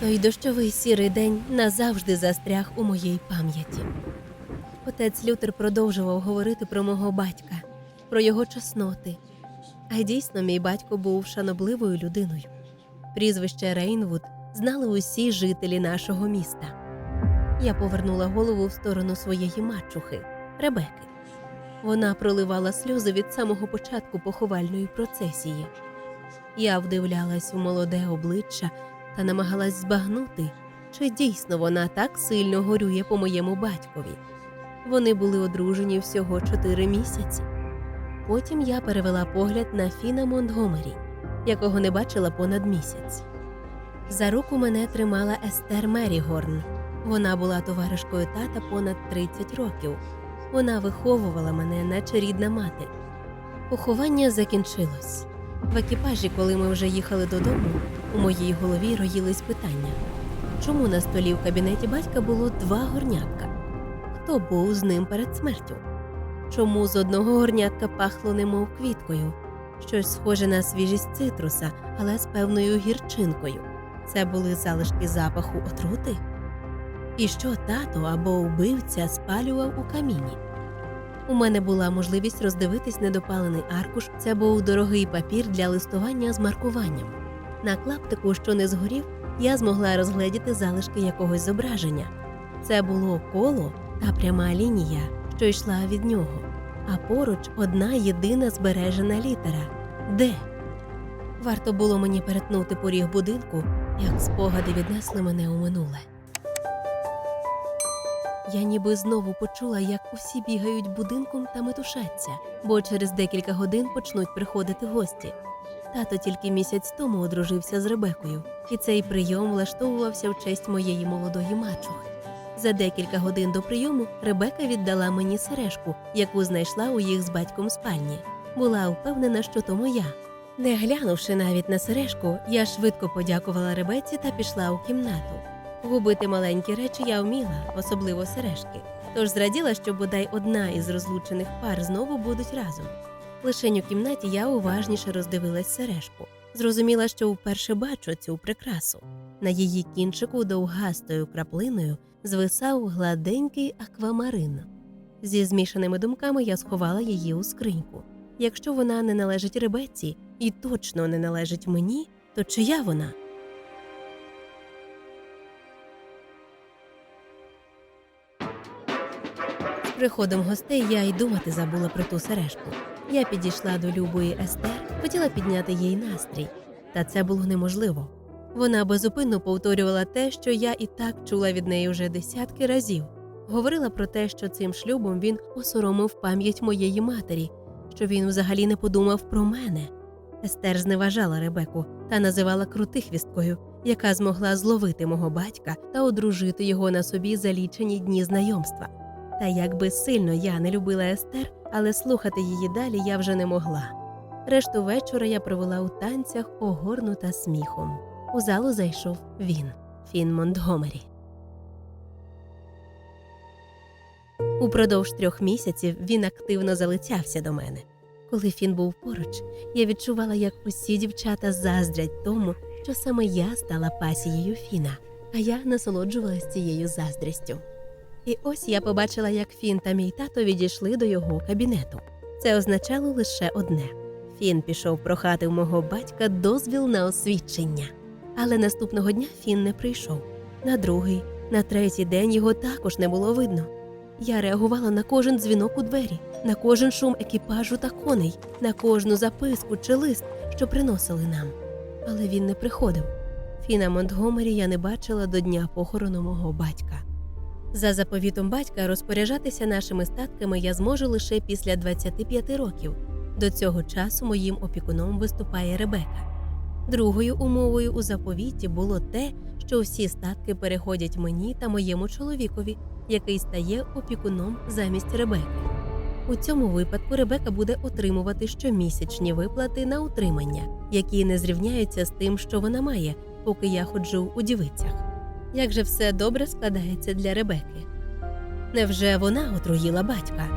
Той дощовий сірий день назавжди застряг у моїй пам'яті. Отець Лютер продовжував говорити про мого батька, про його чесноти. А дійсно, мій батько був шанобливою людиною. Прізвище Рейнвуд знали усі жителі нашого міста. Я повернула голову в сторону своєї мачухи Ребеки. Вона проливала сльози від самого початку поховальної процесії. Я вдивлялась у молоде обличчя та намагалась збагнути, чи дійсно вона так сильно горює по моєму батькові. Вони були одружені всього чотири місяці. Потім я перевела погляд на Фіна Монтгомері, якого не бачила понад місяць. За руку мене тримала Естер Мерігорн. Вона була товаришкою тата понад 30 років. Вона виховувала мене, наче рідна мати. Поховання закінчилось. В екіпажі, коли ми вже їхали додому, у моїй голові роїлись питання: чому на столі в кабінеті батька було два горнятка? Хто був з ним перед смертю? Чому з одного горнятка пахло немов квіткою? Щось схоже на свіжість цитруса, але з певною гірчинкою. Це були залишки запаху отрути? І що тато або убивця спалював у каміні? У мене була можливість роздивитись недопалений аркуш. Це був дорогий папір для листування з маркуванням. На клаптику, що не згорів, я змогла розгледіти залишки якогось зображення. Це було коло та пряма лінія, що йшла від нього, а поруч одна єдина збережена літера Д. Варто було мені перетнути поріг будинку, як спогади віднесли мене у минуле. Я ніби знову почула, як усі бігають будинком та метушаться, бо через декілька годин почнуть приходити гості. Тато тільки місяць тому одружився з Ребекою, і цей прийом влаштовувався в честь моєї молодої мачухи. За декілька годин до прийому Ребека віддала мені сережку, яку знайшла у їх з батьком спальні. Була впевнена, що то моя. Не глянувши навіть на сережку, я швидко подякувала Ребеці та пішла у кімнату. Губити маленькі речі я вміла, особливо сережки. Тож зраділа, що бодай одна із розлучених пар знову будуть разом. Лишень у кімнаті я уважніше роздивилась сережку. Зрозуміла, що вперше бачу цю прикрасу. На її кінчику довгастою краплиною звисав гладенький аквамарин. Зі змішаними думками я сховала її у скриньку. Якщо вона не належить ребеці і точно не належить мені, то чия вона? Приходом гостей я й думати забула про ту сережку. Я підійшла до любої Естер, хотіла підняти їй настрій, та це було неможливо. Вона безупинно повторювала те, що я і так чула від неї вже десятки разів. Говорила про те, що цим шлюбом він осоромив пам'ять моєї матері, що він взагалі не подумав про мене. Естер зневажала Ребеку та називала крутихвісткою, яка змогла зловити мого батька та одружити його на собі за лічені дні знайомства. Та як би сильно я не любила Естер, але слухати її далі я вже не могла. Решту вечора я провела у танцях, огорнута сміхом. У залу зайшов він, Фін Монтгомері. Упродовж трьох місяців він активно залицявся до мене. Коли Фін був поруч, я відчувала, як усі дівчата заздрять тому, що саме я стала пасією Фіна, а я насолоджувалась цією заздрістю. І ось я побачила, як Фін та мій тато відійшли до його кабінету. Це означало лише одне: Фін пішов прохати у мого батька дозвіл на освідчення. Але наступного дня Фін не прийшов. На другий, на третій день його також не було видно. Я реагувала на кожен дзвінок у двері, на кожен шум екіпажу та коней, на кожну записку чи лист, що приносили нам. Але він не приходив. Фіна Монтгомері я не бачила до дня похорону мого батька. За заповітом батька розпоряджатися нашими статками я зможу лише після 25 років. До цього часу моїм опікуном виступає Ребека. Другою умовою у заповіті було те, що всі статки переходять мені та моєму чоловікові, який стає опікуном замість Ребеки. У цьому випадку Ребека буде отримувати щомісячні виплати на утримання, які не зрівняються з тим, що вона має, поки я ходжу у дівицях. Як же все добре складається для Ребеки? Невже вона отруїла батька?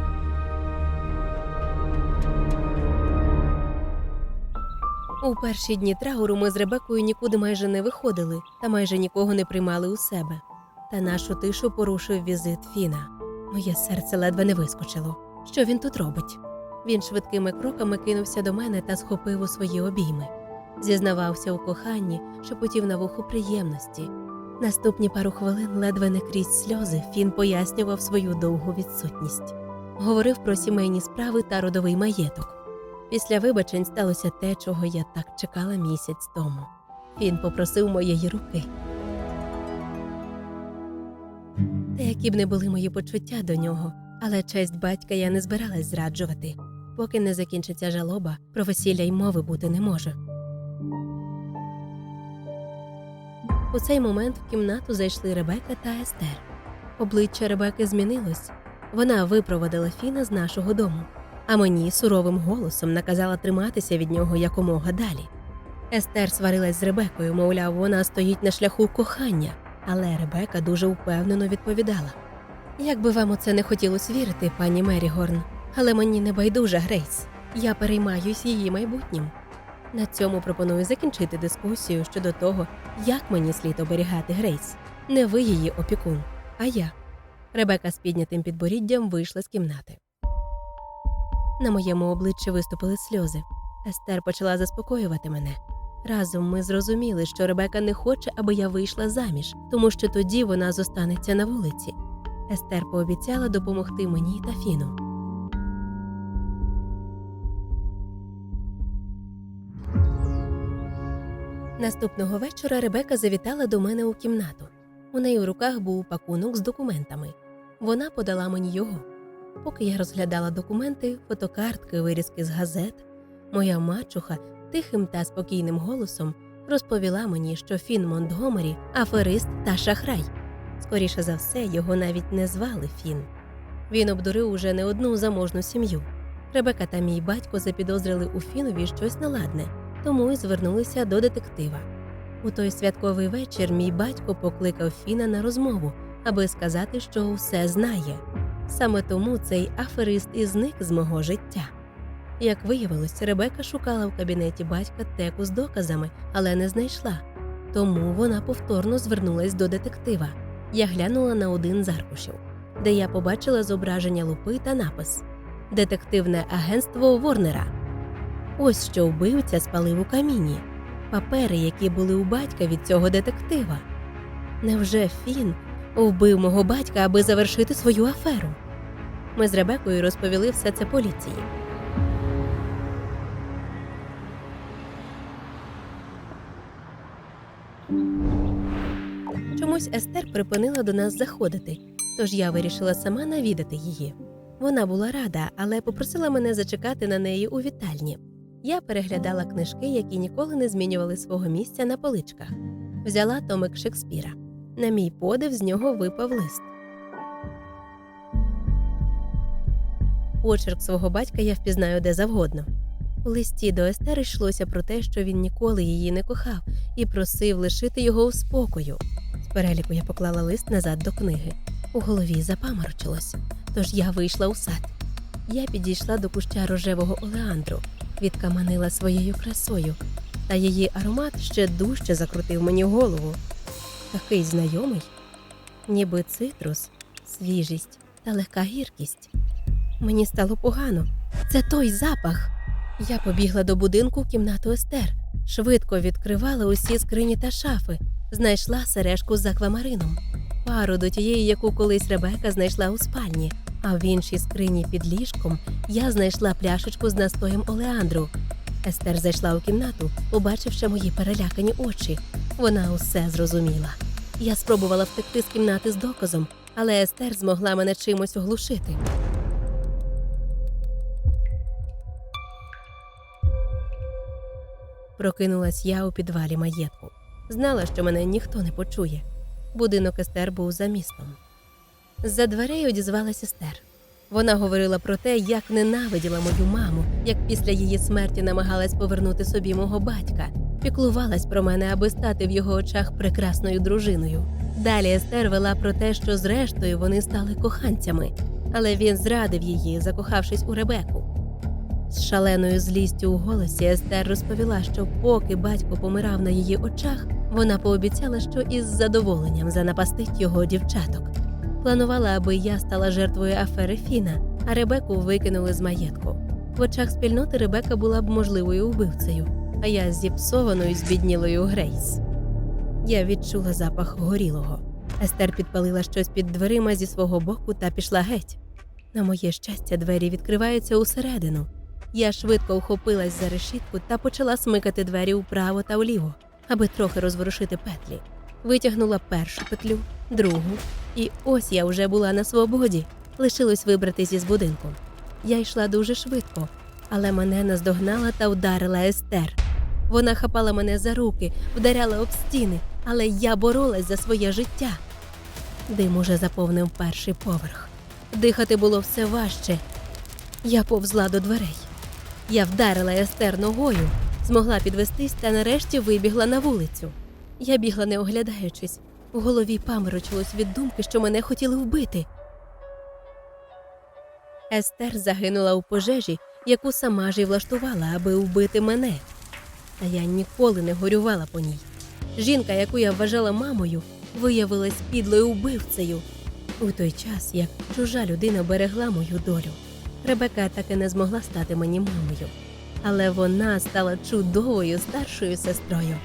У перші дні трауру ми з Ребекою нікуди майже не виходили та майже нікого не приймали у себе. Та нашу тишу порушив візит Фіна. Моє серце ледве не вискочило. Що він тут робить? Він швидкими кроками кинувся до мене та схопив у свої обійми. Зізнавався у коханні, шепотів на вуху приємності. Наступні пару хвилин, ледве не крізь сльози, Фін пояснював свою довгу відсутність. Говорив про сімейні справи та родовий маєток. Після вибачень сталося те, чого я так чекала місяць тому. Фін попросив моєї руки. Та які б не були мої почуття до нього, але честь батька я не збиралась зраджувати. Поки не закінчиться жалоба, про весілля й мови бути не може. У цей момент в кімнату зайшли Ребека та Естер. Обличчя Ребеки змінилось. Вона випроводила Фіна з нашого дому, а мені суровим голосом наказала триматися від нього якомога далі. Естер сварилась з Ребекою, мовляв, вона стоїть на шляху кохання, але Ребека дуже впевнено відповідала. Як би вам у це не хотілося вірити, пані Мерігорн, але мені не байдужа Грейс. Я переймаюсь її майбутнім. На цьому пропоную закінчити дискусію щодо того, як мені слід оберігати Грейс. Не ви її опікун, а я. Ребека з піднятим підборіддям вийшла з кімнати. На моєму обличчі виступили сльози. Естер почала заспокоювати мене. Разом ми зрозуміли, що Ребека не хоче, аби я вийшла заміж, тому що тоді вона зостанеться на вулиці. Естер пообіцяла допомогти мені та Фіну. Наступного вечора Ребека завітала до мене у кімнату. У неї у руках був пакунок з документами. Вона подала мені його. Поки я розглядала документи, фотокартки, вирізки з газет, моя мачуха тихим та спокійним голосом розповіла мені, що Фін Монтгомері аферист та шахрай. Скоріше за все, його навіть не звали Фін. Він обдурив уже не одну заможну сім'ю. Ребека та мій батько запідозрили у Фінові щось неладне, тому й звернулися до детектива. У той святковий вечір мій батько покликав Фіна на розмову, аби сказати, що все знає. Саме тому цей аферист і зник з мого життя. Як виявилось, Ребека шукала в кабінеті батька теку з доказами, але не знайшла. Тому вона повторно звернулась до детектива. Я глянула на один з аркушів, де я побачила зображення лупи та напис Детективне агентство Ворнера. Ось що вбивця спалив у каміні. Папери, які були у батька від цього детектива. Невже Фін вбив мого батька, аби завершити свою аферу? Ми з Ребекою розповіли все це поліції. Чомусь Естер припинила до нас заходити, тож я вирішила сама навідати її. Вона була рада, але попросила мене зачекати на неї у вітальні. Я переглядала книжки, які ніколи не змінювали свого місця на поличках. Взяла томик Шекспіра. На мій подив з нього випав лист. Почерк свого батька я впізнаю де завгодно. У листі до Естери йшлося про те, що він ніколи її не кохав і просив лишити його у спокою. З переліку я поклала лист назад до книги. У голові запаморочилось, тож я вийшла у сад. Я підійшла до куща рожевого олеандру, квітка манила своєю красою, та її аромат ще дужче закрутив мені голову. Такий знайомий, ніби цитрус, свіжість та легка гіркість. Мені стало погано. Це той запах. Я побігла до будинку в кімнату Естер, швидко відкривала усі скрині та шафи, знайшла сережку з аквамарином, пару до тієї, яку колись Ребека знайшла у спальні. А в іншій скрині під ліжком я знайшла пляшечку з настоєм олеандру. Естер зайшла у кімнату, побачивши мої перелякані очі. Вона усе зрозуміла. Я спробувала втекти з кімнати з доказом, але Естер змогла мене чимось оглушити. Прокинулась я у підвалі маєтку. Знала, що мене ніхто не почує. Будинок Естер був за містом. З-за дверей одізвалась Естер. Вона говорила про те, як ненавиділа мою маму, як після її смерті намагалась повернути собі мого батька, піклувалась про мене, аби стати в його очах прекрасною дружиною. Далі Естер вела про те, що зрештою вони стали коханцями, але він зрадив її, закохавшись у Ребеку. З шаленою злістю у голосі Естер розповіла, що поки батько помирав на її очах, вона пообіцяла, що із задоволенням занапастить його дівчаток. Планувала, аби я стала жертвою афери Фіна, а Ребеку викинули з маєтку. В очах спільноти Ребека була б можливою убивцею, а я зіпсованою збіднілою Грейс. Я відчула запах горілого. Естер підпалила щось під дверима зі свого боку та пішла геть. На моє щастя, двері відкриваються усередину. Я швидко ухопилась за решітку та почала смикати двері вправо та вліво, аби трохи розворушити петлі. Витягнула першу петлю, другу, і ось я вже була на свободі. Лишилось вибратись із будинку. Я йшла дуже швидко, але мене наздогнала та вдарила Естер. Вона хапала мене за руки, вдаряла об стіни, але я боролась за своє життя. Дим уже заповнив перший поверх. Дихати було все важче. Я повзла до дверей. Я вдарила Естер ногою, змогла підвестись та нарешті вибігла на вулицю. Я бігла не оглядаючись. В голові паморочилось від думки, що мене хотіли вбити. Естер загинула у пожежі, яку сама ж і влаштувала, аби вбити мене. Та я ніколи не горювала по ній. Жінка, яку я вважала мамою, виявилась підлою вбивцею. У той час, як чужа людина берегла мою долю, Ребека так і не змогла стати мені мамою. Але вона стала чудовою старшою сестрою.